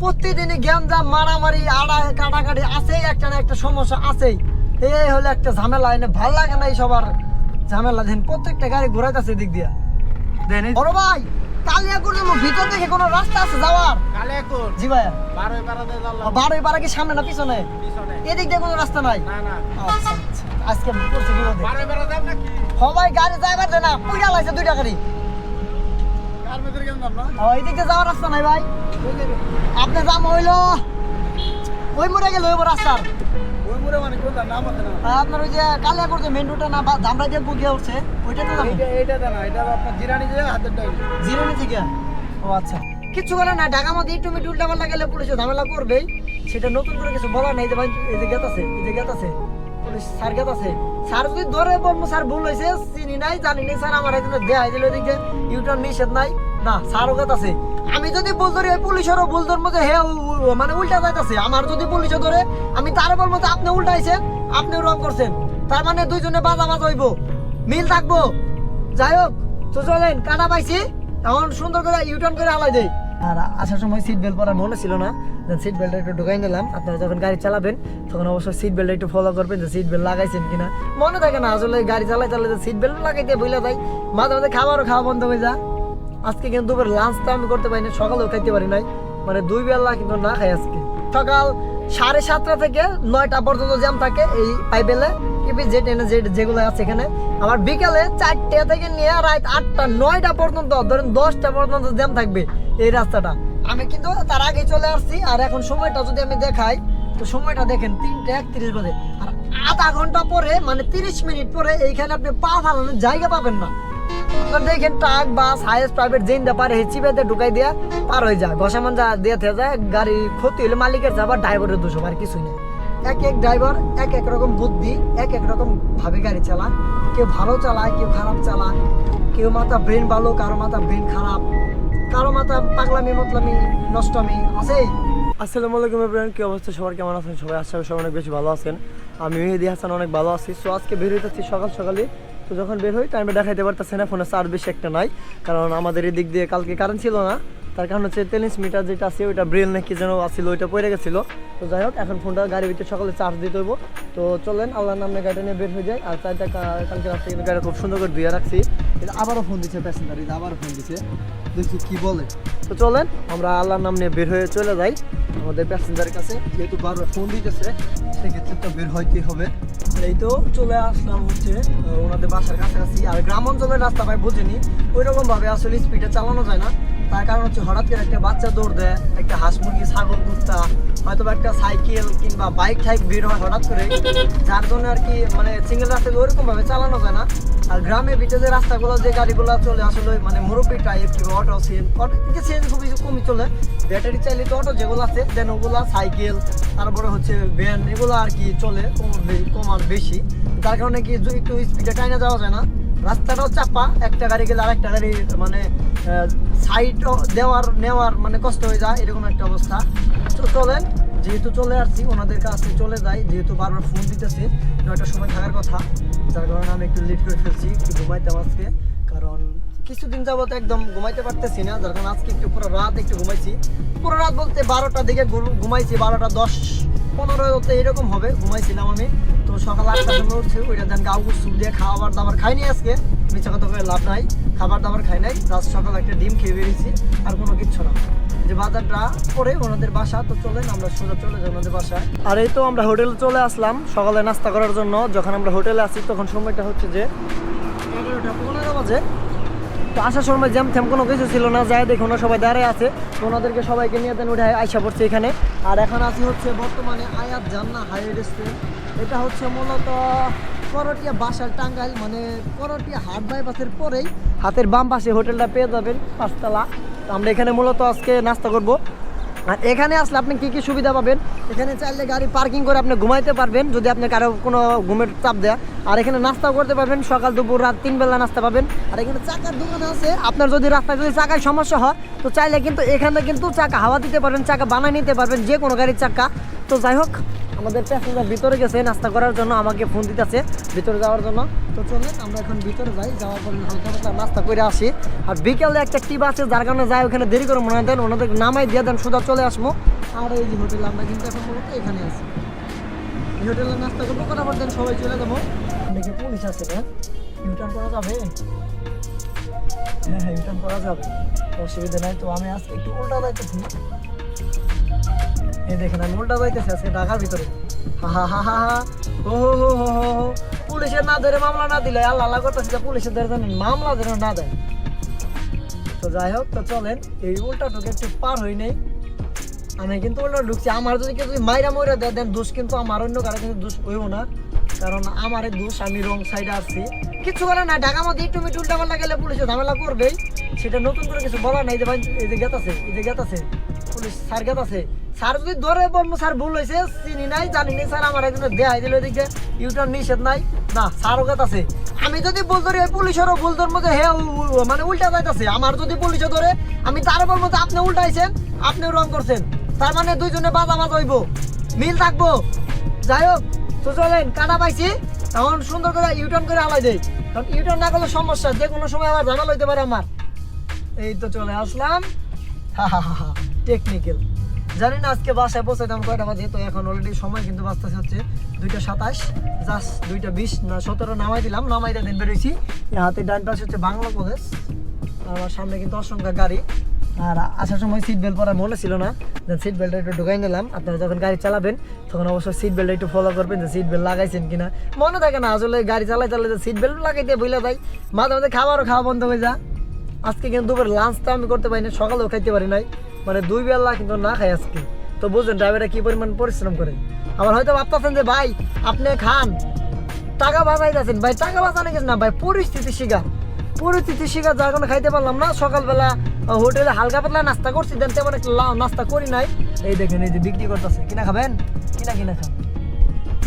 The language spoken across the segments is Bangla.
প্রতিদিনই গ্যাঞ্জাম মারামারি আড়া কাটাকাটি আছেই একটা না একটা সমস্যা আছেই। এই হলো একটা ঝামেলা এনে ভালো লাগে না এই সবার ঝামেলা। দেন প্রত্যেকটা গাড়ি ঘুরাইতেছে দিক দিয়া। দেন বড় ভাই কালিয়াকুর যাব ভিতর থেকে কোনো রাস্তা আছে যাওয়ার? কালে জি ভাইয়া। বারোই পারা কি সামনে না পিছনে? এদিক দিয়ে কোনো রাস্তা নাই? না না। আচ্ছা আচ্ছা আজকে বারোই যাব নাকি? সবাই গাড়ি যাইবার দেয় না পুইরা লাগছে দুইটা গাড়ি। যাওয়ার রাস্তা নাই ভাই। আপনি যাম হইল ওই মোড়ে গেল ওই রাস্তার। আপনার ওই যে কালিয়াকুর যে মেন রোডটা না ধামরাই দিয়ে বুকিয়ে উঠছে ওইটাতে যাব এইটা এইটা এটা আপনার জিরানি হাতের থেকে? ও আচ্ছা। কিচ্ছু করে না ঢাকা মধ্যে একটু মিটু উল্টা পাল্টা গেলে পুলিশে ঝামেলা করবেই। সেটা নতুন করে কিছু বলার নাই যে ভাই এই যে গেত আছে এই যে গেত আছে পুলিশ স্যার গেত আছে? স্যার যদি ধরে বলব, স্যার ভুল হয়েছে চিনি নাই, জানি নাই, স্যার আমার এখানে দেয়া নিষেধ নাই। না আছে? আমি যদি ভুল ধরি পুলিশেরও ভুল ধরবো যে, হে মানে উল্টা যাইতেছে। আমার যদি পুলিশে ধরে, আমি তারে বলব যে, আপনি উল্টাইছেন, আপনি রং করছেন। তার মানে দুইজনে বাজা বাজা হইব। মিল থাকব। যাই হোক, তো চলেন কাটা পাইছি। এখন সুন্দর করে ইউটার্ন করে আলাই দেই। আর আসার সময় সিট বেল্ট পরার মনে ছিল না। সিট বেল্টটা একটু ঢুকাই নিলাম। আপনারা যখন গাড়ি চালাবেন, তখন অবশ্যই সিট বেল্ট একটু ফলো করবেন যে সিট বেল্ট লাগাইছেন কিনা। মনে থাকে না, আসলে গাড়ি চালাই চালাতে সিট বেল্ট লাগাই দিয়ে ভুলে যাই। মাঝে মাঝে খাবারও খাওয়া বন্ধ হয়ে যা আজকে কিন্তু দুপুর লাঞ্চটা আমি করতে পারি না সকালেও খাইতে পারি নাই। মানে দুই বেলা কিন্তু না খাই আজকে। সকাল সাড়ে সাতটা থেকে নয়টা পর্যন্ত জ্যাম থাকে এই পাইবেলে ইপি যে যেগুলো আছে এখানে। আমার বিকালে চারটে থেকে নিয়ে রাত আটটা, নয়টা পর্যন্ত, ধরেন দশটা পর্যন্ত জ্যাম থাকবে এই রাস্তাটা। আমি কিন্তু তার আগে চলে আসছি, আর এখন সময়টা যদি আমি দেখাই, তো সময়টা দেখেন তিনটে একত্রিশ বাজে। আর আধা ঘণ্টা পরে মানে তিরিশ মিনিট পরে এইখানে আপনি পা ফালানোর জায়গা পাবেন না। দেখেন ট্রাক, বাস, হাইয়েস্ট প্রাইভেট দা পারে চিপেতে ঢুকাই দিয়া পার হয়ে যায়। ঘষামান যা দিয়ে যায়, গাড়ি ক্ষতি হলে মালিকের যাবার ড্রাইভারের দোষ আর কিছুই নেই। এক এক ড্রাইভার এক এক রকম বুদ্ধি, এক এক রকম ভাবে গাড়ি চালায়। কেউ ভালো চালায়, কেউ খারাপ চালায়। কেউ মাথা ব্রেন ভালো, কারও মাথা ব্রেন খারাপ। কারও মাথা পাগলামি, মতলামি, নষ্টমি আছেই। আসসালামু আলাইকুম এভরিওয়ান কি অবস্থা? সবার কেমন আছেন? সবাই আশা করি সবাই অনেক বেশি ভালো আছেন। আমি মেহেদি হাসান, অনেক ভালো আছি। সো আজকে বের হইতেছি সকাল সকালে তো যখন বের হই টাইমে দেখাইতে পারতেছে না ফোনে চার্জ বেশি একটা নাই। কারণ আমাদের এদিক দিয়ে কালকে কারেন্ট ছিল না। তার কারণ হচ্ছে তেলিশ মিটার যেটা আছে, ওইটা ব্রেল নাকি যেন আসছিল ওইটা পড়ে গেছিল। তো যাই হোক, এখন ফোনটা গাড়ির ভিতরে সকালে চার্জ দিতে হইব। তো চলেন, আল্লাহর নামে গাড়িটা নিয়ে বের হয়ে যায় আর চারটা কালকে রাত্রে কিন্তু গাড়ি খুব সুন্দর করে ধুয়ে রাখছি। এটা আবারও ফোন দিচ্ছে প্যাসেঞ্জার এটা আবারও ফোন দিচ্ছে দেখি কি বলে। তো চলেন, আমরা আল্লাহর নাম নিয়ে বের হয়ে চলে যাই আমাদের প্যাসেঞ্জারের কাছে। যেহেতু বারবার ফোন দিতেছে, সেক্ষেত্রে তো বের হইতেই হবে। এই তো চলে আসলাম হচ্ছে ওনাদের বাসার কাছাকাছি। আর গ্রাম অঞ্চলের রাস্তা ভাই বোঝেনি। ওই রকম ভাবে আসলে স্পিডে চালানো যায় না। তার কারণ হচ্ছে হঠাৎ করে একটা বাচ্চা দৌড় দেয়, একটা হাঁস মুরগি, ছাগল, কুত্তা হয়তো একটা সাইকেল কিংবা বাইক টাইক বের হয় হঠাৎ করে। যার জন্য আর কি মানে সিঙ্গেল ওইরকম ভাবে চালানো যায় না। আর গ্রামের ভিতরে যে রাস্তাগুলো, যে গাড়িগুলো চলে আসলে মানে মুরব্বী টাইপ কিংবা অটো সিএন অটো সিএন খুবই কমই চলে। ব্যাটারি চালিত অটো যেগুলো আছে দেন ওগুলো সাইকেল, তারপরে হচ্ছে ভ্যান এগুলো আর কি চলে কম আর বেশি। তার কারণে কি একটু স্পিডে টাইনা যাওয়া যায় না। রাস্তাটাও চাপা, একটা গাড়ি গেলে আরেকটা গাড়ি মানে সাইড দেওয়ার, নেওয়ার মানে কষ্ট হয়ে যায়, এরকম একটা অবস্থা। তো চলেন, যেহেতু চলে আসছি, ওনাদের কাছে চলে যাই, যেহেতু বারবার ফোন দিতেছে, নয়টার সময় থাকার কথা, যার কারণে আমি একটু লেট করে ফেলছি, একটু ঘুমাইতাম আজকে, কারণ কিছুদিন যাবত একদম ঘুমাইতে পারতেছি না, যার কারণে আজকে একটু পুরো রাত একটু ঘুমাইছি। পুরো রাত বলতে বারোটার দিকে ঘুমাইছি, বারোটা দশ, পনেরোতে এরকম হবে, ঘুমাইছিলাম আমি। তো সকাল আটটার সময় উঠছে, ওইটা দেন কাউকে সুপ দিয়ে খাবার দাবার খাইনি আজকে। মিছা কথা করে লাভ নাই, খাবার দাবার খাই নাই রাত সকাল একটা ডিম খেয়ে বেরিয়েছি, আর কোনো কিচ্ছু না। যে বাজারটা পরে ওনাদের বাসা, তো চলেন আমরা সোজা চলে যাই ওনাদের বাসায়। আর এই তো আমরা হোটেলে চলে আসলাম সকালে নাস্তা করার জন্য। যখন আমরা হোটেলে আসি তখন সময়টা হচ্ছে যে পনেরো বাজে। আসার সময় জ্যাম থ্যাম কোনো কিছু ছিল না, যাই দেখুন সবাই দাঁড়ায় আছে। তো ওনাদেরকে সবাইকে নিয়ে দেন উঠে আইসা পড়ছে এখানে। আর এখন আসি হচ্ছে বর্তমানে আয়াত জান্না হাই রেস্টুরেন্ট এটা হচ্ছে মূলত করটিয়া বাসার টাঙ্গাইল মানে করটিয়া হাট বাইপাসের পরেই হাতের বাম পাশে হোটেলটা পেয়ে যাবেন, পাঁচতলা। তো আমরা এখানে মূলত আজকে নাস্তা করব। আর এখানে আসলে আপনি কি কি সুবিধা পাবেন? এখানে চাইলে গাড়ি পার্কিং করে আপনি ঘুমাইতে পারবেন, যদি আপনি কারও কোনো ঘুমের চাপ দেয়। আর এখানে নাস্তাও করতে পারবেন, সকাল, দুপুর, রাত তিন বেলা নাস্তা পাবেন। আর এখানে চাকার দোকান আছে, আপনার যদি রাস্তায় যদি চাকায় সমস্যা হয়, তো চাইলে কিন্তু এখানে কিন্তু চাকা হাওয়া দিতে পারবেন, চাকা বানায় নিতে পারবেন, যে কোনো গাড়ির চাকা। তো যাই হোক আমাদের প্যাসেঞ্জার ভিতরে গেছে, নাস্তা করার জন্য আমাকে ফোন দিতেছে, ভিতরে যাওয়ার জন্য। তো চলেন, আমরা এখন ভিতরে যাই, যাওয়ার পরে হালকা নাস্তা করে আসি। আর বিকেলে একটা টিপ আছে, যার কারণে যাই ওখানে দেরি করে মনে দেন ওনাদের নামাই দিয়ে দেন, সোজা চলে আসব। আর এই যে হোটেল আমরা কিন্তু এখন মূলত এখানে আছি। এই হোটেলে নাস্তা করব করার দেন সবাই চলে যাব। দেখি পুলিশ আছে না ইউটার্ন করা যাবে? হ্যাঁ হ্যাঁ ইউটার্ন করা যাবে। অসুবিধা নাই, তো আমি আজকে একটু উল্টা যাইতেছি। দেখেন আমি উল্টা আজকে ঢাকার ভিতরে। পুলিশের না ধরে মামলা না দিলে আল্লাহ আল্লাহ করতেছি যে পুলিশের ধরে জানেন, মামলা না দেয়। তো যাই হোক, তো চলেন, এই উল্টা ঢুকে একটু পার হই আমি কিন্তু উল্টা ঢুকছি। আমার যদি কেউ মাইরা দেয়, দেন দোষ কিন্তু আমার, অন্য কারও কিন্তু দোষ হইব না। কারণ আমার দোষ, আমি রং সাইডে আসছি কিছু করে না ঢাকা মধ্যে একটু মিটু উল্টা পাল্টা গেলে পুলিশে ঝামেলা করবেই। সেটা নতুন করে কিছু বলার নাই যে ভাই, এই যে গেত আছে এই যে গেত আছে পুলিশ স্যার গেত আছে স্যার যদি ধরে বলব স্যার ভুল হয়েছে, চিনি নাই, জানি নাই, স্যার আমার একজন দেখাই দিল এদিকে। ইউটার্ন নিষেধ নাই। না, স্যারও গেত আছে। আমি যদি ভুল ধরি পুলিশেরও ভুল ধরবো যে উ- মানে উল্টা যাইতেছে। আমার যদি পুলিশে ধরে, আমি তারে বলব যে আপনি উল্টাইছেন, আপনি রং করছেন। তার মানে দুইজনে বাজা বাজ হইব। মিল থাকব। যাই হোক তো চলেন কাটা পাইছি। এখন সুন্দর করে ইউটার্ন করে আলাই দেই। কারণ ইউটার্ন না করলে সমস্যা, যে কোনো সময় আমার ঝামেলা হইতে পারে আমার। এই তো চলে আসলাম। হা হা হা হা টেকনিক্যাল জানি না আজকে বাসায় পৌঁছাইতাম কয়টা বাজে, তো এখন অলরেডি সময় কিন্তু বাঁচতেছে হচ্ছে দুইটা সাতাশ জাস্ট দুইটা বিশ, না, সতেরো নামাই দিলাম নামাই দিন বেরোইছি। হাতে ডান পাশে হচ্ছে বাংলা প্রদেশ আমার সামনে কিন্তু অসংখ্য গাড়ি, আর আসার সময় সিট বেল্ট পরা মনে ছিল না যে সিট বেল্টটা একটু ঢুকাই নিলাম, আপনারা যখন গাড়ি চালাবেন, তখন অবশ্যই সিট বেল্ট একটু ফলো করবেন যে সিট বেল্ট লাগাইছেন কিনা। মনে থাকে না, আসলে গাড়ি চালাই চালাই যে সিট বেল্ট লাগাইতে বইলে যাই, মাঝে মাঝে খাবারও খাওয়া বন্ধ হয়ে যা আজকে কিন্তু দুপুর লাঞ্চটা আমি করতে পারি না সকালেও খাইতে পারি নাই। মানে দুই বেলা কিন্তু না খাই আজকে। তো বুঝলেন ড্রাইভাররা কি পরিমাণ পরিশ্রম করে? আবার হয়তো ভাবতেছেন যে, ভাই, আপনি খান। টাকা বাঁচাইতেছেন। ভাই, টাকা বাঁচানো কিছু না, ভাই, পরিস্থিতি শিকার। পরিস্থিতি শিকার, যার কারণে খাইতে পারলাম না। সকালবেলা হোটেলে হালকা পাতলা নাস্তা করছি, দেন তেমন একটা নাস্তা করি নাই। এই দেখেন, এই যে বিক্রি করতেছে। কিনা খাবেন? কিনা কিনা খান।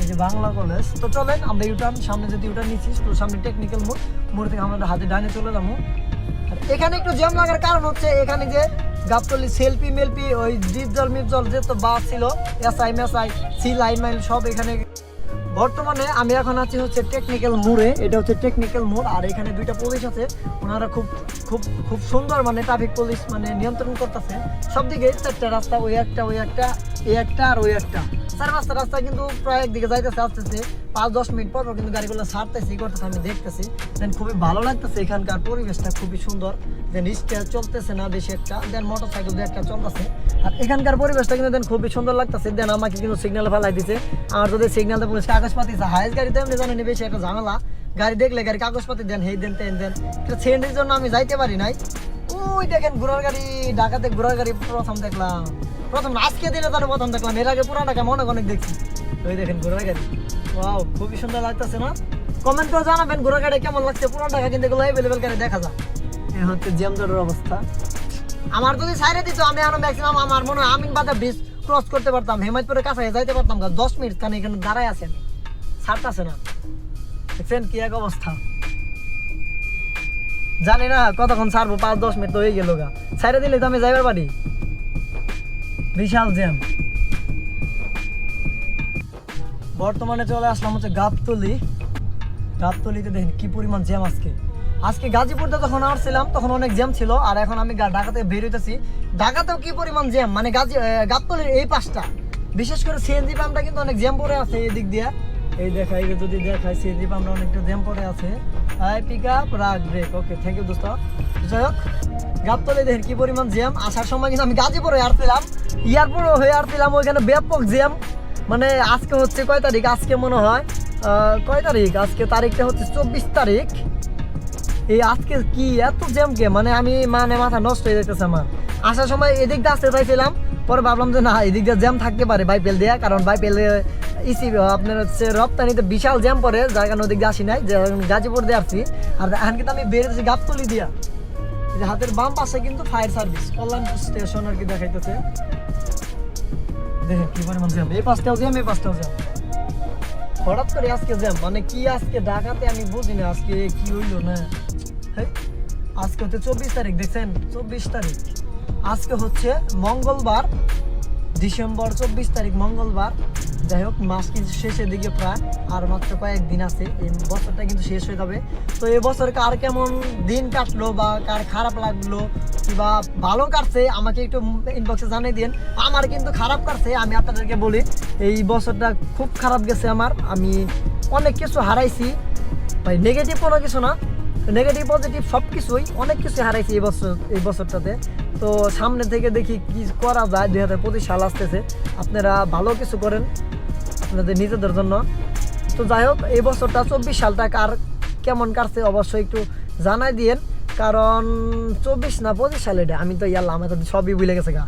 এই যে বাংলা কলেজ তো চলেন, আমরা ইউটার্ন সামনে যদি ইউটার্ন নিচ্ছি, তো সামনে টেকনিক্যাল মোড়। মোড় থেকে আমরা হাতে ডাইনে চলে যাব। এখানে একটু জ্যাম লাগার কারণ হচ্ছে এখানে যে গাবতলি সেলফি মেলপি ওই ডিপ জল মিপ জল যে তো বাস ছিল, এসআই, মেসআই, সি লাইন মাইন সব এখানে বর্তমানে আমি এখন আছি হচ্ছে টেকনিক্যাল মোড়ে, এটা হচ্ছে টেকনিক্যাল মোড়, আর এখানে দুইটা পুলিশ আছে, ওনারা খুব খুব খুব সুন্দর মানে ট্রাফিক পুলিশ মানে নিয়ন্ত্রণ করতেছে। সব দিকে চারটা রাস্তা, ওই একটা ওই একটা এই একটা আর ওই একটা। চার পাঁচটা রাস্তা কিন্তু প্রায় একদিকে যাইতেছে, আসতেছে। পাঁচ, দশ মিনিট পর কিন্তু গাড়িগুলো ছাড়তেছে ই করতেছে আমি দেখতেছি। দেন খুবই ভালো লাগতেছে এখানকার পরিবেশটা, খুবই সুন্দর। দেন রিক্সা চলতেছে না বেশি একটা। দেন মোটর সাইকেল একটা চলতেছে। আর এখানকার পরিবেশটা কিন্তু দেন খুবই সুন্দর লাগতেছে। দেন আমাকে কিন্তু সিগন্যাল ফেলাই দিছে। আর যদি সিগন্যাল পুলিশ কাগজপাতি হাইস গাড়িতে এমনি জানেন বেশি একটা ঝামেলা। গাড়ি দেখলে গাড়ি কাগজপাতি দেন, হেই দেন, তেন দেন। এটা সেন্ডের জন্য আমি যাইতে পারি নাই। ওই দেখেন ঘোড়ার গাড়ি, ঢাকাতে ঘোড়ার গাড়ি প্রথম দেখলাম। প্রথম আজকে দিনে তার প্রথম দেখলাম, এর আগে অনেক দেখছি। ওই দেখেন ঘোড়ার গাড়ি ওয়াও, খুবই সুন্দর লাগতেছে না? জানাবেন ঘোড়ার গাড়ি কেমন লাগছে পুরান কিন্তু এগুলো অ্যাভেলেবেল দেখা হচ্ছে অবস্থা। আমার যদি দিত, আমি আরও ম্যাক্সিমাম আমার মনে হয় আমিন বাজার ব্রিজ ক্রস করতে পারতাম কাছে যাইতে পারতাম। দশ মিনিট, কারণ এখানে দাঁড়ায় আছেন ছাড়তাছে না। দেখছেন কি এক অবস্থা। জানি না কতক্ষণ ছাড়বো, পাঁচ, দশ মিনিট তো হয়ে গেল গা। সাইডে দিলে তো আমি যাইবার পারি? বিশাল জ্যাম। বর্তমানে চলে আসলাম হচ্ছে গাবতলি। গাবতলিতে দেখেন কি পরিমাণ জ্যাম আজকে। আজকে গাজীপুরতে যখন আসছিলাম, তখন অনেক জ্যাম ছিল, আর এখন আমি ঢাকা থেকে বের হইতেছি। ঢাকাতেও কি পরিমাণ জ্যাম? মানে গাজী গাবতলির এই পাশটা। বিশেষ করে সিএনজি পাম্পটা কিন্তু অনেক জ্যাম পড়ে আছে এই দিক দিয়ে। এই দেখাই এই যদি দেখাই সিএনজি পাম্পটা অনেকটা জ্যাম পড়ে আছে। হাই পিক আপ রাগ ব্রেক ওকে থ্যাংক ইউ দোস্ত। যাই হোক। দেখেন কি পরিমাণ জ্যাম। আসার সময় কিন্তু আমি গাজীপুরে আসছিলাম। এয়ারপোর্ট হয়ে আসছিলাম ওইখানে ব্যাপক জ্যাম। মানে আজকে হচ্ছে কয় তারিখ? আজকে মনে হয় কয় তারিখ? আজকে তারিখটা হচ্ছে চব্বিশ তারিখ। এই আজকে কি এত মানে আমি মানে মাথা নষ্ট হয়ে যেতেছে আমার। আসার সময় এদিক দিয়ে আসতে চাইছিলাম। পরে ভাবলাম যে না, এদিক দিয়ে জ্যাম থাকতে পারে বাইপেল দিয়ে। কারণ বাইপেল ইসি, আপনার হচ্ছে রপ্তানিতে বিশাল জ্যাম পড়ে। যার কারণে ওদিক দিয়ে আসি নাই। যে গাজীপুর দিয়ে আসছি। আর এখন কিন্তু আমি বেরোতেছি গাবতলি দিয়া। হাতের বাম পাশে কিন্তু ফায়ার সার্ভিস। কল্যাণপুর স্টেশন আর কি দেখাইতেছে। দেখেন কি পরিমাণ জ্যাম। এই পাশটাও জ্যাম, এই পাশটাও জ্যাম। হঠাৎ করে আজকে জ্যাম। মানে কি আজকে? ঢাকাতে আমি বুঝি না আজকে কি হইল না। আজকে হচ্ছে চব্বিশ তারিখ, দেখছেন? চব্বিশ তারিখ। আজকে হচ্ছে মঙ্গলবার ডিসেম্বর চব্বিশ তারিখ মঙ্গলবার। যাই হোক, মাস কিন্তু শেষের দিকে প্রায়, আর মাত্র কয়েকদিন আছে। এই বছরটা কিন্তু শেষ হয়ে যাবে। তো এই বছর কার কেমন দিন কাটলো বা কার খারাপ লাগল কিংবা ভালো কাটছে, আমাকে একটু ইনবক্সে জানিয়ে দিন আমার কিন্তু খারাপ কাটছে, আমি আপনাদেরকে বলি, এই বছরটা খুব খারাপ গেছে আমার। আমি অনেক কিছু হারাইছি। ভাই নেগেটিভ কোনো কিছু না। নেগেটিভ পজিটিভ সব কিছুই অনেক কিছু হারাইছি এই বছর, এই বছরটাতে। তো সামনে থেকে দেখি কি করা যায়, দুই হাজার পঁচিশ সাল আসতেছে। আপনারা ভালো কিছু করেন আপনাদের নিজেদের জন্য। তো যাই হোক, এই বছরটা চব্বিশ সালটা কার কেমন কাটছে অবশ্যই একটু জানাই দিয়েন। কারণ চব্বিশ না পঁচিশ সালে এটা, আমি তো ইয়াল্লা আমার তো সবই ভুলে গেছে গা।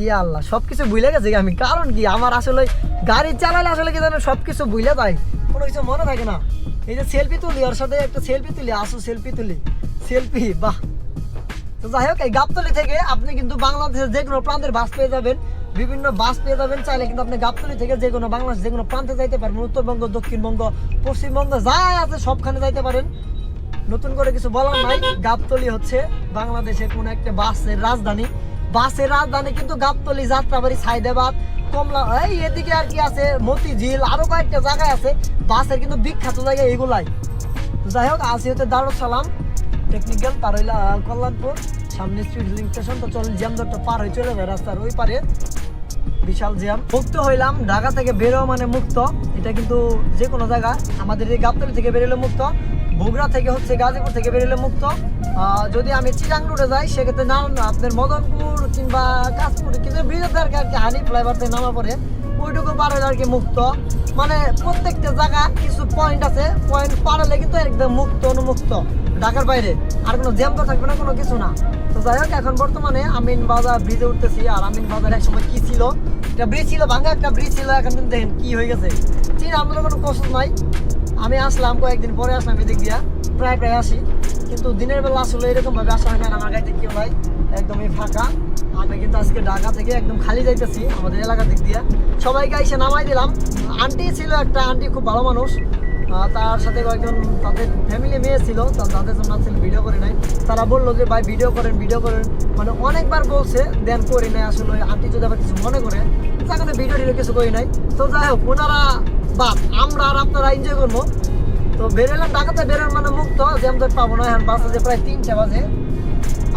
ইয়া আল্লাহ সব কিছু ভুলে গেছে আমি। কারণ কি, আমার আসলে গাড়ি চালালে আসলে কি জানো সব কিছু ভুলে যায়। কোনো কিছু মনে থাকে না। এই যে সেলফি তুলি, ওর সাথে একটা সেলফি তুলি আসু সেলফি তুলি। সেলফি বাহ। তো যাই হোক, এই গাবতলি থেকে আপনি কিন্তু বাংলাদেশের যে কোনো প্রান্তের বাস পেয়ে যাবেন। বিভিন্ন বাস পেয়ে যাবেন, চাইলে কিন্তু আপনি গাবতলি থেকে যে কোনো বাংলাদেশ যে কোনো প্রান্তে যাইতে পারবেন। উত্তরবঙ্গ, দক্ষিণবঙ্গ, পশ্চিমবঙ্গ, যা আছে সবখানে যাইতে পারেন। নতুন করে কিছু বলার নাই, গাবতলি হচ্ছে বাংলাদেশের কোনো একটা বাসের রাজধানী। বাসের রাজধানী কিন্তু গাবতলি, যাত্রাবাড়ি, সাইদাবাদ কমলা, এই এদিকে আর কি আছে, মতিঝিল, আরও কয়েকটা জায়গায় আছে, বাসের কিন্তু বিখ্যাত জায়গা এগুলাই যাই হোক আসি হচ্ছে দারুল সালাম টেকনিক্যাল, পার হইলা কল্যাণপুর, সামনে স্ট্রিট লিঙ্ক স্টেশন তো চলেন জ্যাম ধরতে পার হয়ে চলে যায় রাস্তার ওই পারে। বিশাল জ্যাম। মুক্ত হইলাম, ঢাকা থেকে বেরো মানে মুক্ত। এটা কিন্তু যে কোনো জায়গা, আমাদের এই গাবতলি থেকে বেরোলে মুক্ত। বগুড়া থেকে হচ্ছে গাজীপুর থেকে বেরোলে মুক্ত। যদি আমি চিরাং রোডে যাই, সেক্ষেত্রে না আপনার মদনপুর কিংবা কাশপুর, কিন্তু ব্রিজের আর কি আর কি হানি ফ্লাইভার থেকে নামা পরে ওইটুকু পার হইলে আর কি মুক্ত। মানে প্রত্যেকটা জায়গা কিছু পয়েন্ট আছে পয়েন্ট পার হলে কিন্তু একদম মুক্ত অনুমুক্ত ঢাকার বাইরে আর কোনো জ্যাম তো থাকবে না, কোনো কিছু না। তো যাই হোক, এখন বর্তমানে আমিন বাজার ব্রিজে উঠতেছি, আর আমিন বাজার এক সময় কি ছিল? একটা ব্রিজ ছিল ভাঙা একটা ব্রিজ ছিল, এখন কিন্তু দেখেন কি হয়ে গেছে। চিন আমাদের কোনো কষ্ট নাই। আমি আসলাম কয়েকদিন পরে, আসলাম এদিক দিয়া, প্রায় প্রায় আসি। কিন্তু দিনের বেলা আসলে এরকম ভাবে আসা হয় না আমার গাড়িতে কেউ নাই একদমই ফাঁকা। আমি কিন্তু আজকে ঢাকা থেকে একদম খালি যাইতেছি আমাদের এলাকার দিক দিয়ে। সবাইকে এসে নামাই দিলাম। আন্টি ছিল একটা, আন্টি খুব ভালো মানুষ। তার সাথে কয়েকজন তাদের ফ্যামিলি মেয়ে ছিল তাদের জন্য আসলে ভিডিও করে নাই। তারা বলল যে, ভাই ভিডিও করেন ভিডিও করেন। মানে অনেকবার বলছে, দেন করি নাই। আসলে আন্টি যদি আবার কিছু মনে করে সেখানে ভিডিও টিডিও কিছু করি নাই। তো যাই হোক, ওনারা বাদ, আমরা আর আপনারা এনজয় করব। তো বেরোলাম, ঢাকাতে বেরোর মানে মুক্ত যে আমাদের পাবো না, এখন বাসে যে প্রায় তিনটা বাজে।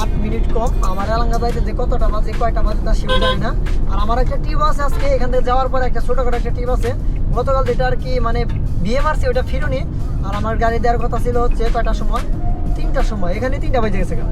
আট মিনিট কম। আমার এলাকা যাইতে যে কতটা বাজে, কয়টা বাজে তা সেও জানি না। আর আমার একটা টিপ আছে আজকে, এখান থেকে যাওয়ার পরে একটা ছোটখাটো একটা টিপ আছে। গতকাল যেটা আর কি মানে বিয়ে মারছে ওটা ফিরুনি। আর আমার গাড়ি দেওয়ার কথা ছিল হচ্ছে কয়টার সময়? তিনটার সময়। এখানে তিনটা বাজে গেছে গা।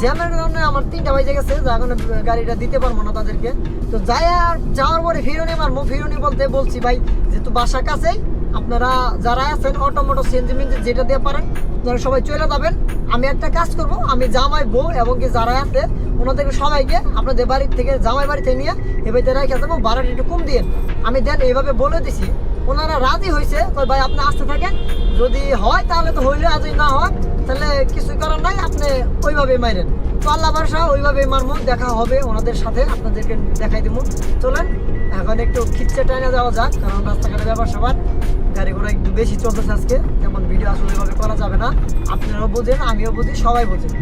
জ্যামের কারণে আমার তিনটা বাজে গেছে এখন গাড়িটা দিতে পারব না তাদেরকে। তো যাই আর যাওয়ার পরে ফিরুনি মারবো ফিরুনি বলতে বলছি, ভাই, যেহেতু বাসা কাছেই, আপনারা যারা আছেন, অটোমোটো সিএনজি মিনজি যেটা দিয়ে পারেন, আপনারা সবাই চলে যাবেন। আমি একটা কাজ করব, আমি জামাই বউ এবং কি যারা আছে, ওনাদেরকে সবাইকে আপনাদের বাড়ির থেকে, জামাই বাড়িতে নিয়ে এবারে রেখে দেবো ভাড়াটা একটু কম দিয়ে। আমি দেন এইভাবে বলে দিছি, ওনারা রাজি হয়েছে ভাই, আপনি আসতে থাকেন, যদি হয় তাহলে তো হইলে যদি না হয় তাহলে কিছু করার নাই, আপনি ওইভাবে মারেন তো আল্লাহ ভরসা ওইভাবে মারমু, দেখা হবে ওনাদের সাথে, আপনাদেরকে দেখাই দিব চলেন, এখন একটু খিচ্ছে টাইনে যাওয়া যাক, কারণ রাস্তাঘাটে ব্যাপার সবার, গাড়ি ঘোড়া একটু বেশি চলতেছে আজকে, তেমন ভিডিও আসলে এভাবে করা যাবে না। আপনারাও বোঝেন, আমিও বুঝি, সবাই বোঝেন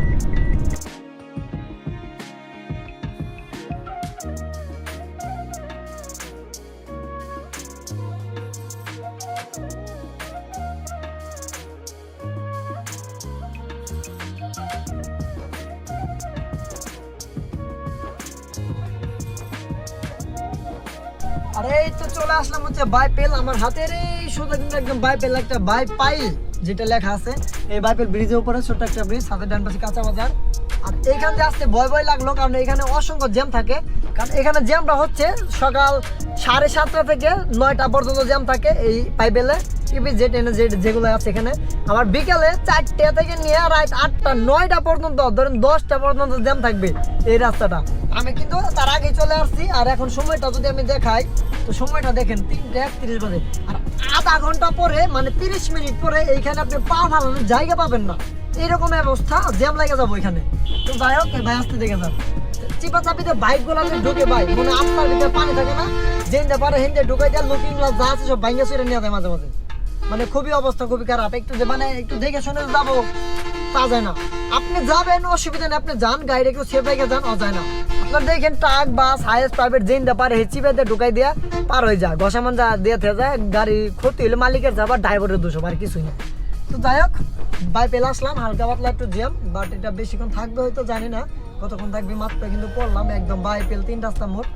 আরে, এই তো চলে আসলাম হচ্ছে বাইপেল। আমার হাতের এই সোজা কিন্তু একদম বাইপেল, একটা বাইপাইল যেটা লেখা আছে। এই বাইপেল ব্রিজের উপরে একটা ব্রিজ ডান পাশে কাঁচা বাজার। আর এইখান দিয়ে আসতে ভয় ভয় লাগল, কারণ এখানে অসংখ্য জ্যাম থাকে। কারণ এখানে জ্যামটা হচ্ছে সকাল সাড়ে সাতটা থেকে নয়টা পর্যন্ত জ্যাম থাকে এই পাইপেলে যে ট্রেনে যে যেগুলো আছে এখানে। আবার বিকেলে চারটে থেকে নিয়ে রাত আটটা, নয়টা পর্যন্ত, ধরেন দশটা পর্যন্ত জ্যাম থাকবে এই রাস্তাটা। আমি কিন্তু আগে চলে আসছি, আর এখন সময়টা যদি আমি দেখাই, তো সময়টা দেখেন তিনটে একত্রিশ বাজে। আর আধা ঘণ্টা পরে মানে তিরিশ মিনিট পরে, এইখানে আপনি পা ফালানোর জায়গা পাবেন না। এরকম অবস্থা, জ্যাম লাগে যাব এখানে। তো যাই হোক, ভাই, আসতে দেখে যান। চিপা ঢুকে মানে আপনার ভিতরে পানি থাকে না? যেতে পারে দেয় লুকিং যা আছে সব নিয়ে যায় মাঝে মাঝে। মানে খুবই অবস্থা, খুবই খারাপ। একটু মানে একটু দেখে শুনে যাব, তা যায় না। আপনি যাবেন, অসুবিধা নেই। আপনি যান গাড়ি একটু সেফ রেখে যান ও যায় না। ট্রাক, বাস হাইস প্রাইভেট যেন পারে চিপেতে ঢুকাই দিয়া পার হয়ে যায়। দিয়ে থেকে যায়, গাড়ি ক্ষতি হলে মালিকের যাবার ড্রাইভারের দোষ আর কিছুই না। তো যাই হোক বাই পেলে আসলাম, হালকা পাতলা একটু জ্যাম বাট এটা বেশিক্ষণ থাকবে হয়তো, জানি না। কতক্ষণ থাকবে মাত্র কিন্তু পড়লাম, একদম বাই পেল তিন রাস্তা মোড়।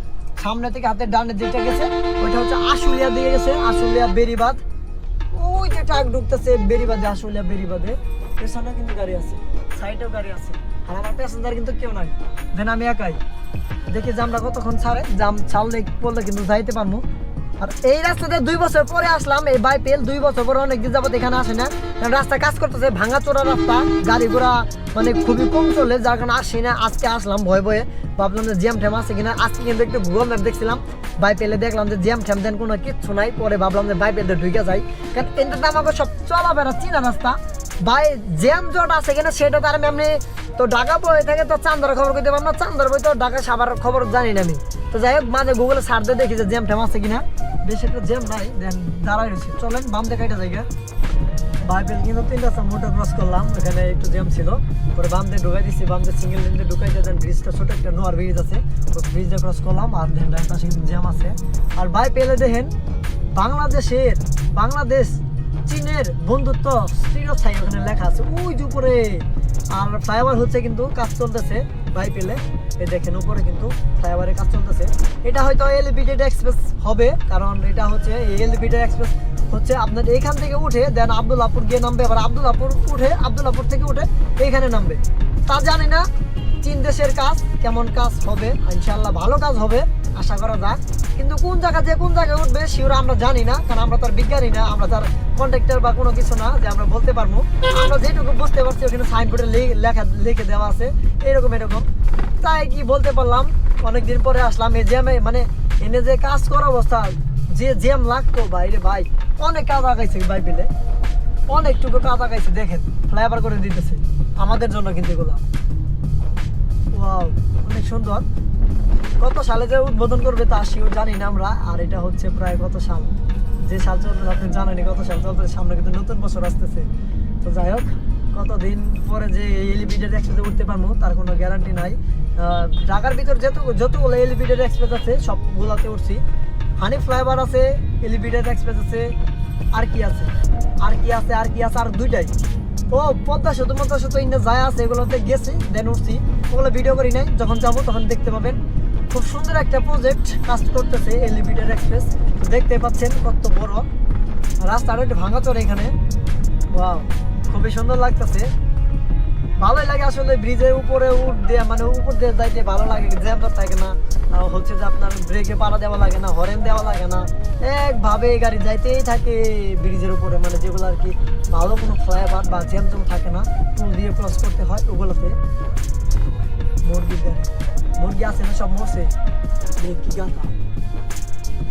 সামনে থেকে হাতের ডানে যেটা গেছে, ওইটা হচ্ছে আশুলিয়া দিয়ে গেছে, আশুলিয়া বেরিবাদ ওই যে ট্রাক ঢুকতেছে বেরিবাদে আশুলিয়া বেরিবাদে পেছনে কিন্তু গাড়ি আছে। সাইডেও গাড়ি আছে। আর আমার প্যাসেঞ্জার কিন্তু কেউ নাই। দেন আমি একাই। দেখি জামটা কতক্ষণ ছাড়ে। জাম ছাড়লে পড়লে কিন্তু যাইতে পারব আর এই দুই বছর পরে আসলাম, এই দুই বছর পরে অনেক দিন যাবত এখানে আসে না। কারণ রাস্তায় কাজ করতেছে ভাঙা চোরা রাস্তা গাড়ি ঘোড়া মানে খুবই কম চলে, যার কারণে আসি না। আজকে আসলাম ভয়ে ভয়ে। ভাবলাম যে জ্যাম ট্যাম আছে কিনা। আজকে কিন্তু একটু গুগল ম্যাপ দেখছিলাম। বাইপেলে দেখলাম যে জ্যাম ট্যাম দেন কোনো কিচ্ছু নাই। পরে ভাবলাম যে বাইপেলে ঢুকে যাই। কারণ এটাতে আমাকে সব চলাফেরা চিনা রাস্তা। ভাই, জ্যাম জট আছে কিনা সেটা তো আর আমি এমনি তো ঢাকা বই থেকে তো চান্দার খবর করতে পারব না। চান্দার বই তো ঢাকা সাবার খবর জানি না আমি। তো যাই হোক, মাঝে গুগলে সার্চ দিয়ে দেখি যে জ্যাম ট্যাম আছে কিনা। বেশি একটা জ্যাম নাই, দেন দাঁড়াই রয়েছে। চলেন, বাম দেখে এটা জায়গা বাইবেল কিন্তু তিন রাস্তা মোটর ক্রস করলাম, এখানে একটু জ্যাম ছিল। পরে বাম দিয়ে ঢুকাই দিচ্ছি বাম দিয়ে সিঙ্গেল লেন দিয়ে ঢুকাই দেন ব্রিজটা ছোট একটা নোয়ার ব্রিজ আছে। ওই ব্রিজটা ক্রস করলাম, আর দেন রাইট পাশে কিন্তু জ্যাম আছে। আর বাই পেলে দেখেন, বাংলাদেশের, বাংলাদেশ চীনের বন্ধুত্ব চিরস্থায়ী ওখানে লেখা আছে। ওই যে উপরে। আর ফ্লাইওভার হচ্ছে কিন্তু কাজ চলতেছে বাই পেলে এই দেখেন উপরে কিন্তু ফ্লাইওভারের কাজ চলতেছে। এটা হয়তো এলিভেটেড এক্সপ্রেস হবে, কারণ এটা হচ্ছে এলিভেটেড এক্সপ্রেস হচ্ছে আপনার এখান থেকে উঠে, দেন আব্দুল্লাপুর গিয়ে নামবে, আবার আব্দুল্লাপুর উঠে, আব্দুল্লাপুর থেকে উঠে এইখানে নামবে। তা জানি না, চীন দেশের কাজ কেমন কাজ হবে ইনশাল্লাহ ভালো কাজ হবে, আশা করা যাক কিন্তু কোন জায়গা যে কোন জায়গায় উঠবে শিওর আমরা জানি না, কারণ আমরা তো আর বিজ্ঞানী না, আমরা তার কন্ট্রাক্টর বা কোনো কিছু না যে আমরা বলতে পারব। আমরা যেটুকু বুঝতে পারছি, ওখানে সাইনবোর্ডে লেখা লিখে দেওয়া আছে, এরকম এরকম। তাই কি বলতে পারলাম, অনেকদিন পরে আসলাম, এই জ্যামে মানে এনে যে কাজ করা অবস্থা, যে জ্যাম লাগতো বাইরে ভাই, অনেক কাজ আগাইছে ভাই পেলে। অনেকটুকু কাজ আগাইছে, দেখেন ফ্লাইওভার করে দিতেছে। আমাদের জন্য কিন্তু এগুলো। অনেক সুন্দর। কত সালে যে উদ্বোধন করবে তা শিওর জানি না আমরা, আর এটা হচ্ছে প্রায় কত সাল? যে সাল চলতে আপনি জানেনি কত সাল চলতে সামনে কিন্তু নতুন বছর আসতেছে। তো যাই হোক, কতদিন পরে যে এলিভেটেড এক্সপ্রেসে উঠতে পারব, তার কোনো গ্যারান্টি নাই। ঢাকার ভিতর যত, যতগুলো এলিভেটেড এক্সপ্রেস আছে, সবগুলোতে উঠছি। হানি ফ্লাইওভার আছে এলিভেটেড এক্সপ্রেস আছে, আর কি আছে? আর কি আছে, আর কি আছে, আর দুইটাই। ও, পদ্মা সেতু পদ্মা সেতু ইন্ডিয়া যায় আছে, এগুলোতে গেছি দেন উঠছি। ওগুলো ভিডিও করি নাই, যখন যাব তখন দেখতে পাবেন। খুব সুন্দর একটা প্রজেক্ট কাজ করতেছে এলিভেটেড এক্সপ্রেস দেখতে পাচ্ছেন কত বড়। রাস্তাটা একটু ভাঙা চড়ে এখানে। ওয়াও খুবই সুন্দর লাগতেছে। ভালোই লাগে আসলে ব্রিজের উপরে উঠ দিয়ে মানে উপর দিয়ে যাইতে ভালো লাগে জ্যাম তো থাকে না। হচ্ছে যে আপনার ব্রেকে পাড়া দেওয়া লাগে না, হরেন দেওয়া লাগে না। একভাবে গাড়ি যাইতেই থাকে ব্রিজের উপরে মানে যেগুলো আর কি ভালো কোনো ফ্লাইওভার বা জ্যাম থাকে না টুল দিয়ে ক্রস করতে হয় ওগুলোতে। মুরগি গাড়ি মুরগি আছে সব মরছে। কি গাঁথা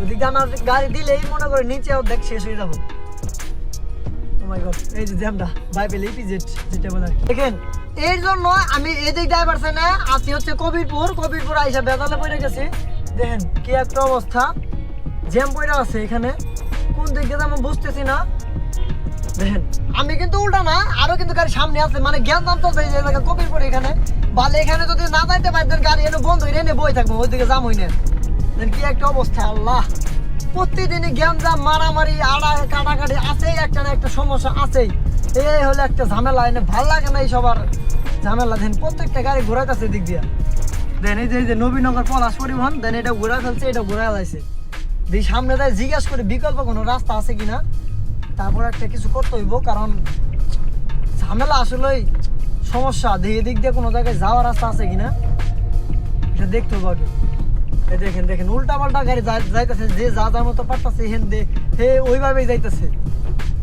ওদিকে আমার গাড়ি মনে করে নিচে শেষ হয়ে যাব। Oh এই যে জ্যামটা যেটা বলে দেখেন জন্য আমি না হচ্ছে কবিরপুর। কবিরপুর আইসা পড়ে গেছি। দেখেন কি একটা অবস্থা। জ্যাম পড়ে আছে এখানে। কোন দিকে আমি বুঝতেছি না। দেখেন, আমি কিন্তু উল্টা না, আরও কিন্তু গাড়ি সামনে আছে। মানে জ্ঞান দাম চলছে এই কবিরপুর এখানে। বালে এখানে যদি না যাইতে পারি, দেন গাড়ি এনে বন্ধ হয়ে এনে বই থাকব, ওইদিকে জাম হই না দেন কি একটা অবস্থা, আল্লাহ। প্রতিদিনই জ্ঞান জাম, মারামারি আড়া কাটাকাটি আছেই, একটা না একটা সমস্যা আছেই। এই হলো একটা ঝামেলা, এনে ভালো লাগে না এই সবার ঝামেলা। দেন প্রত্যেকটা গাড়ি ঘোরাইতেছে দিক দিয়া। দেন এই যে নবীনগর পলাশ পরিবহন, দেন এটা ঘোরা ফেলছে, এটা ঘোরা লাইছে। দিয়ে সামনে দেয় জিজ্ঞাস করে, বিকল্প কোনো রাস্তা আছে কিনা? তারপর একটা কিছু করতে হইব, কারণ ঝামেলা আসলেই সমস্যা দিয়ে দিক দিয়ে কোনো জায়গায় যাওয়ার রাস্তা আছে কিনা? এটা দেখতে হবে আগে। দেখেন দেখেন উল্টা পাল্টা গাড়ি যাইতেছে, যে যা যার মতো পারতেছে, হেন দে, হে ওইভাবেই যাইতেছে।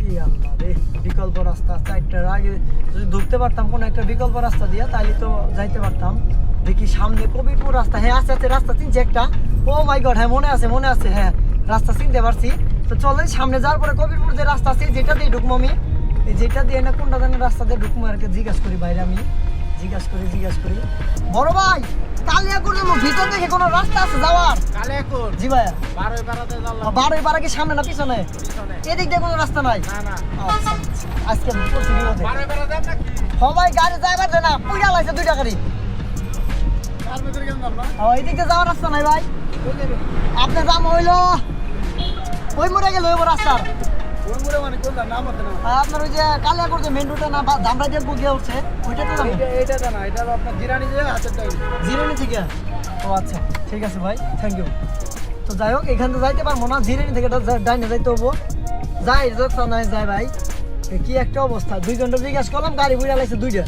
ই আল্লাহ রে, বিকল্প রাস্তা, চারটার আগে যদি ঢুকতে পারতাম কোনো একটা বিকল্প রাস্তা দিয়া, তাহলে তো যাইতে পারতাম। দেখি সামনে কবিরপুর রাস্তা হ্যাঁ আস্তে আস্তে রাস্তা চিনছি একটা। ও মাই গড হ্যাঁ মনে আছে মনে আছে হ্যাঁ রাস্তা চিনতে পারছি। তো চলেন, সামনে যাওয়ার পরে কবিরপুর যে রাস্তা আছে যেটা দিয়ে ঢুকবো আমি যেটা দিয়ে না কোনটা জানি রাস্তা দিয়ে ঢুকবো আর জিজ্ঞাসা করি বাইরে আমি। জিজ্ঞাসা করি জিজ্ঞাসা করি। বড় ভাই ভিতর দেখে কোনো রাস্তা আছে যাওয়ার? জি বারোই বারোই কি সামনে না পিছনে? পিছনে। এদিক দিয়ে কোনো রাস্তা নাই? না না। আচ্ছা, আচ্ছা। আজকে পড়ছি বিপদে। বারোই বারাতে নাকি? সবাই গাড়ি ড্রাইভার দেয় পুজা লাগছে দুইটা গাড়ি। কার ভিতরে গেলাম না? ও, দিয়ে যাওয়ার রাস্তা নাই ভাই। আপনি যাম হইল ওই মরে গেল ওই রাস্তার। আপনার ওই যে মেন না বা দামরা দিয়ে বুকিয়ে উঠছে ওইটাতে যাব? এইটা এইটা না এটা আপনার জিরানি যে হাতের ডাইনি জিরানি থেকে? ও আচ্ছা ঠিক আছে ভাই থ্যাংক ইউ তো যাই হোক এখান থেকে যাইতে পারব না জিরানি থেকে এটা যা- ডাইনে যাইতে হব। যাই নাই যাই ভাই। কি একটা অবস্থা। দুই ঘণ্টা জিজ্ঞাসা করলাম গাড়ি বুড়া লাগছে দুইটা।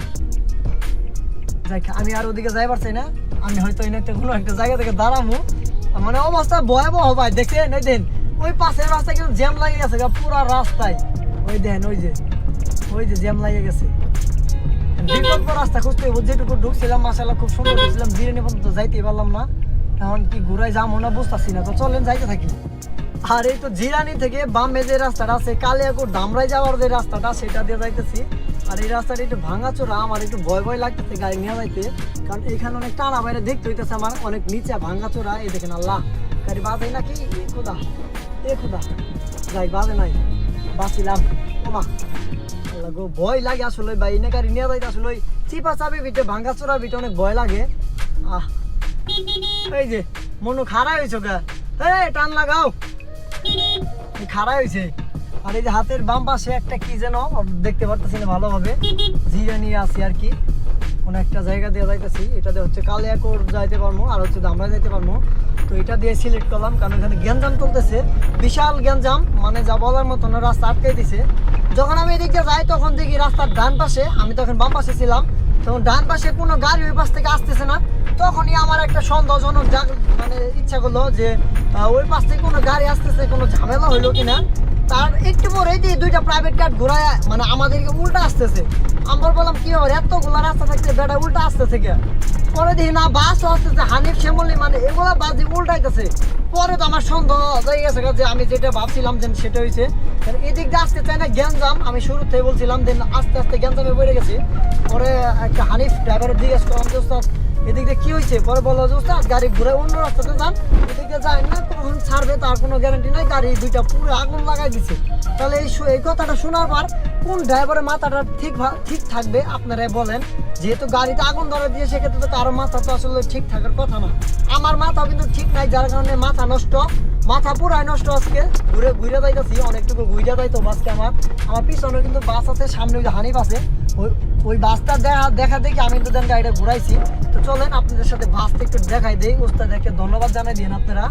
যাই আমি আর ওদিকে যাই পারছি না। আমি হয়তো একটা কোনো একটা জায়গা থেকে দাঁড়াবো মানে অবস্থা ভয়াবহ ভাই দেখছেন? এই দেন। ওই পাশের রাস্তায় কিন্তু জ্যাম লাগে গেছে পুরা রাস্তায়। ওই দেখেন ওই যে ওই যে জ্যাম লাগে গেছে। বিকল্প রাস্তা খুঁজতে যেটুকু ঢুকছিলাম মাসাল্লাহ খুব সুন্দর ঢুকছিলাম, বিরিয়ানি পর্যন্ত যাইতে পারলাম না। এখন কি ঘুরাই যাব না বুঝতেছি না, তো চলেন যাইতে থাকি। আর এই তো জিরানি থেকে বামে যে রাস্তাটা আছে কালিয়াকুর দামরাই যাওয়ার যে রাস্তাটা, সেটা দিয়ে যাইতেছি। আর এই রাস্তাটা একটু ভাঙাচোরা, আমার একটু ভয় ভয় লাগতেছে গাড়ি নিয়ে যাইতে। কারণ এখানে অনেক টানা বাইরে দেখতে হইতেছে আমার, অনেক নিচে ভাঙাচোরা, এই দেখেন আল্লাহ। গাড়ি বাজে নাকি? খুদা যাই বাজে নাই, বাঁচিলাম। ওমা আল্লাহ গো ভয় লাগে আসলে যাইতে আসলে চিপা ভাঙ্গা চোরা অনেক ভয় লাগে। আহ, এই যে, মনু খাড়া হয়েছে গা। এই, টান লাগাও। খাড়া হয়েছে আর এই যে হাতের বাম পাশে একটা কি যেন, দেখতে পারতেছি না ভালোভাবে। জিরা নিয়ে আসি আর কি। কোনো একটা জায়গা দিয়ে যাইতেছি এটাতে হচ্ছে কালিয়াকোর যাইতে পারব আর হচ্ছে আমরা যাইতে পারব তো এটা দিয়ে সিলেক্ট করলাম, কারণ এখানে গ্যাঞ্জাম চলতেছে, বিশাল গ্যাঞ্জাম মানে যা বলার মতো না, রাস্তা আটকে দিছে। যখন আমি এদিকে যাই, তখন দেখি রাস্তার ডান পাশে, আমি তখন বাম পাশে ছিলাম, তখন ডান পাশে কোনো গাড়ি ওই পাশ থেকে আসতেছে না। তখনই আমার একটা সন্দেহজনক মানে ইচ্ছা করল যে ওই পাশ থেকে কোনো গাড়ি আসতেছে, কোনো ঝামেলা হইল কিনা। তার একটু পরে দিয়ে দুইটা প্রাইভেট কার ঘোরায় মানে আমাদেরকে উল্টা আসতেছে। আমরা বললাম, কি হবে এতগুলো রাস্তা থাকতে বেটা উল্টা আসতেছে কে? পরে দেখি, না, বাসও আসতেছে, হানিফ, শ্যামলি মানে এগুলো বাস দিয়ে উল্টাইতেছে। পরে তো আমার সন্দেহ হয়ে গেছে যে আমি যেটা ভাবছিলাম যে সেটা হয়েছে এদিক দিয়ে আসতে চাই না, গ্যাঞ্জাম। আমি শুরু থেকে বলছিলাম দেন আস্তে আস্তে গ্যাঞ্জামে পড়ে গেছি। পরে একটা হানিফ ড্রাইভারের জিজ্ঞেস করলাম, যে এদিক কি হয়েছে? পরে বলল যে গাড়ি ঘুরে অন্য রাস্তাতে যান। এদিক যায় না কখন ছাড়বে তার কোনো গ্যারান্টি নাই, গাড়ি দুইটা পুরো আগুন লাগাই দিছে। তাহলে এই এই কথাটা শোনার পর কোন ড্রাইভারের মাথাটা ঠিক ঠিক থাকবে আপনারাই বলেন? যেহেতু গাড়িতে আগুন ধরে দিয়ে সেক্ষেত্রে তো কারও মাথা তো আসলে ঠিক থাকার কথা না। আমার মাথা কিন্তু ঠিক নাই, যার কারণে মাথা নষ্ট। মাথা পুরাই নষ্ট আজকে। ঘুরে ঘুরে যাইতেছি, অনেকটুকু ঘুরে যাইতো বাসকে আমার। আমার পিছনে কিন্তু বাস আছে, সামনে ওই হানিফ আছে। ওই বাসটা দেখা দেখা দেখি আমি তো দেন গাড়িটা ঘুরাইছি। তো চলেন আপনাদের সাথে বাসটা একটু দেখাই দিই। ওস্তাদেরকে ধন্যবাদ জানাই দিন আপনারা।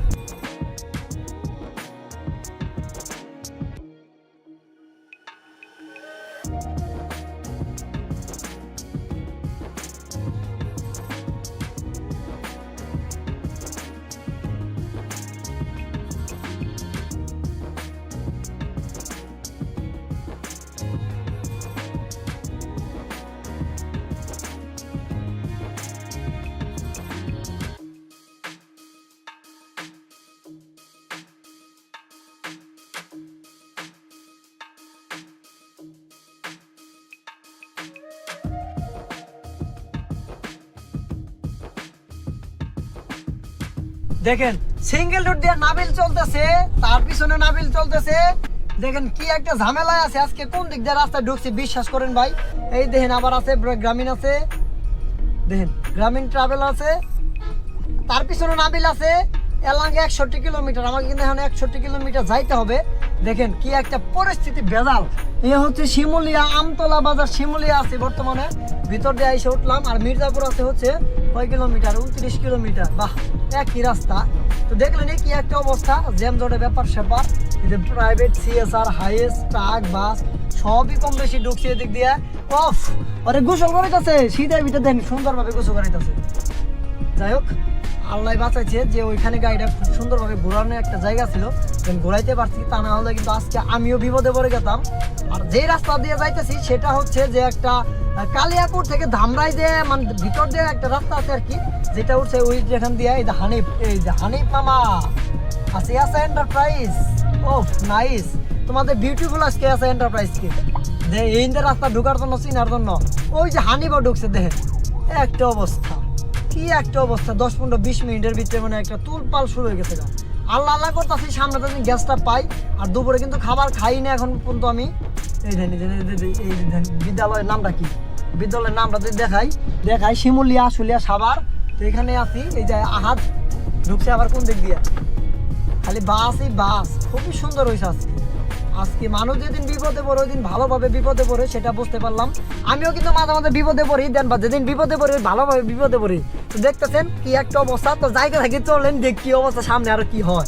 দেখেন সিঙ্গেল রুট দিয়ে নাবিল চলতেছে, তার পিছনে নাবিল চলতেছে। দেখেন কি একটা ঝামেলায় আছে, আজকে কোন দিক দিয়ে রাস্তায় ঢুকছি বিশ্বাস করেন ভাই। এই দেখেন আবার আছে গ্রামীণ আছে। দেখেন, গ্রামীণ ট্রাভেল আছে। তার পিছনে নাবিল আছে এলাঙ্গে একষট্টি কিলোমিটার। আমাকে কিন্তু এখন একষট্টি কিলোমিটার যাইতে হবে। দেখেন কি একটা পরিস্থিতি বেজাল। এ হচ্ছে শিমুলিয়া, আমতলা বাজার শিমুলিয়া আছে বর্তমানে। ভিতর দিয়ে এসে উঠলাম, আর মির্জাপুর আছে হচ্ছে কয় কিলোমিটার? উনত্রিশ কিলোমিটার। বাহ! একই রাস্তা। তো দেখলেন কি একটা অবস্থা জ্যাম জটের ব্যাপার স্যাপার। এদের private CSR highest truck bus সবই কম বেশি ঢুকছে এদিক দিয়ে। অফ আরে গোসল করাইতেছে শীতের ভিতরে দেন, সুন্দরভাবে গোসল করাইতেছে। যাই হোক আল্লাহ বাঁচাইছে যে ওইখানে গাড়িটা খুব সুন্দরভাবে ঘোরানোর একটা জায়গা ছিল। ঘোরাইতে পারছি, তা না হলে কিন্তু আজকে আমিও বিপদে পড়ে যেতাম আর যে রাস্তা দিয়ে যাইতেছি, সেটা হচ্ছে যে একটা কালিয়াপুর থেকে ধামরাই দিয়ে মানে ভিতর দিয়ে একটা রাস্তা আছে আর কি, যেটা উঠছে ওই যেখান দিয়ে, এই হানিফ এই হানিফ মামা আছে এন্টারপ্রাইজ। ওফ, নাইস। তোমাদের বিউটিফুল আজকে আছে এন্টারপ্রাইজ কি যে এই রাস্তা ঢুকার জন্য, চিনার জন্য, ওই যে হানিবা ঢুকছে দেখে একটা অবস্থা। কি একটা অবস্থা? দশ, পনেরো, বিশ মিনিটের ভিতরে মানে একটা তুলপাল শুরু হয়ে গেছে। আল্লাহ আল্লাহ করতেছি, সামনে তো গ্যাসটা পাই, আর দুপুরে কিন্তু খাবার খাই না এখন পর্যন্ত আমি। এই এই বিদ্যালয়ের নামটা কি? বিদ্যালয়ের নামটা যদি দেখাই দেখাই, শিমুলিয়া, আশুলিয়া সাবার তো এখানে আছি, এই যে আহাত ঢুকছে আবার কোন দিক দিয়ে? খালি বাসই বাস, খুবই সুন্দর হয়েছে আজকে। আজকে মানুষ যেদিন বিপদে পড়ে, ওই দিন ভালোভাবে বিপদে পড়ে, সেটা বুঝতে পারলাম। আমিও কিন্তু মাঝে মাঝে বিপদে পড়ি, দেন বা যেদিন বিপদে পড়ি ভালোভাবে বিপদে পড়ি। তো দেখতেছেন কি একটা অবস্থা, তো জায়গা থেকে চলেন, দেখ কি অবস্থা, সামনে আর কি হয়।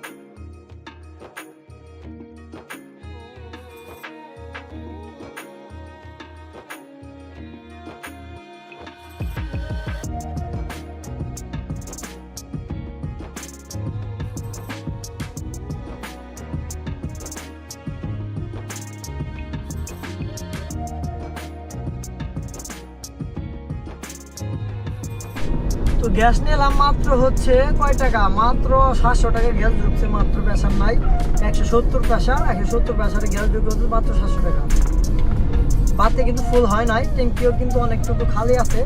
তো গ্যাস নিলাম মাত্র হচ্ছে কয় টাকা? মাত্র সাতশো টাকা গ্যাস ঢুকছে, মাত্র প্রেশার নাই। একশো সত্তর প্রেশার একশো সত্তর প্রেশারে গ্যাস ঢুকে মাত্র সাতশো টাকা। বাতে কিন্তু ফুল হয় নাই, ট্যাঙ্কিও কিন্তু অনেকটুকু খালি আছে।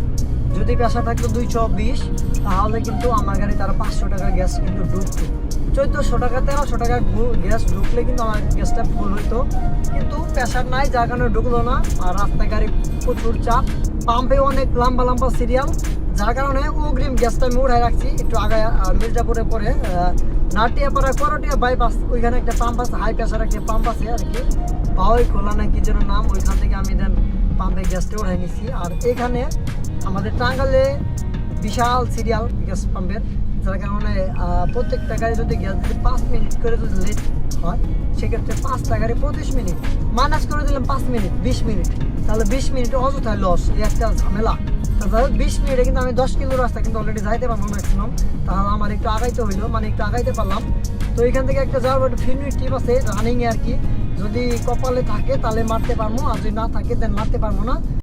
যদি প্রেশার থাকতো দুইশো বিশ, তাহলে কিন্তু আমার গাড়ি তারা পাঁচশো টাকার গ্যাস কিন্তু ঢুকতো। চোদ্দোশো টাকা, তেরোশো টাকা গ্যাস ঢুকলে কিন্তু আমার গ্যাসটা ফুল হইতো। কিন্তু প্রেশার নাই, যার কারণে ঢুকলো না। আর রাস্তায় গাড়ি প্রচুর চাপ। পাম্পে অনেক লম্বা লম্বা সিরিয়াল। যার কারণে অগ্রিম গ্যাসটা আমি উঠায় রাখছি, একটু আগে মির্জাপুরে পরে নাটিয়াপাড়া করটিয়া বাইপাস ওইখানে একটা পাম্প আছে হাই প্রেশার একটা পাম্প আছে আর কি। পাওয়াই খোলা না কি যেন নাম, ওইখান থেকে আমি দেন পাম্পে গ্যাসটা উঠাই নিছি। আর এখানে আমাদের টাঙ্গালে বিশাল সিরিয়াল গ্যাস পাম্পের যার কারণে প্রত্যেকটা গাড়ি যদি গ্যাস যদি পাঁচ মিনিট করে যদি লেট হয়, সেক্ষেত্রে পাঁচটা গাড়ি পঁচিশ মিনিট মাইনাস করে দিলাম পাঁচ মিনিট, বিশ মিনিট। তাহলে বিশ মিনিট অযথায় লস এই একটা ঝামেলা। তাহলে বিশ মিনিটে কিন্তু আমি দশ কিলো রাস্তা কিন্তু অলরেডি যাইতে পারব ম্যাক্সিমাম তাহলে আমার একটু আগাইতে হইল মানে একটু আগাইতে পারলাম। তো এখান থেকে একটা যাওয়ার একটা ফিল্মি টিপ আছে রানিংয়ে আর কি। যদি কপালে থাকে তাহলে মারতে পারব, আর যদি না থাকে দেন মারতে পারব না।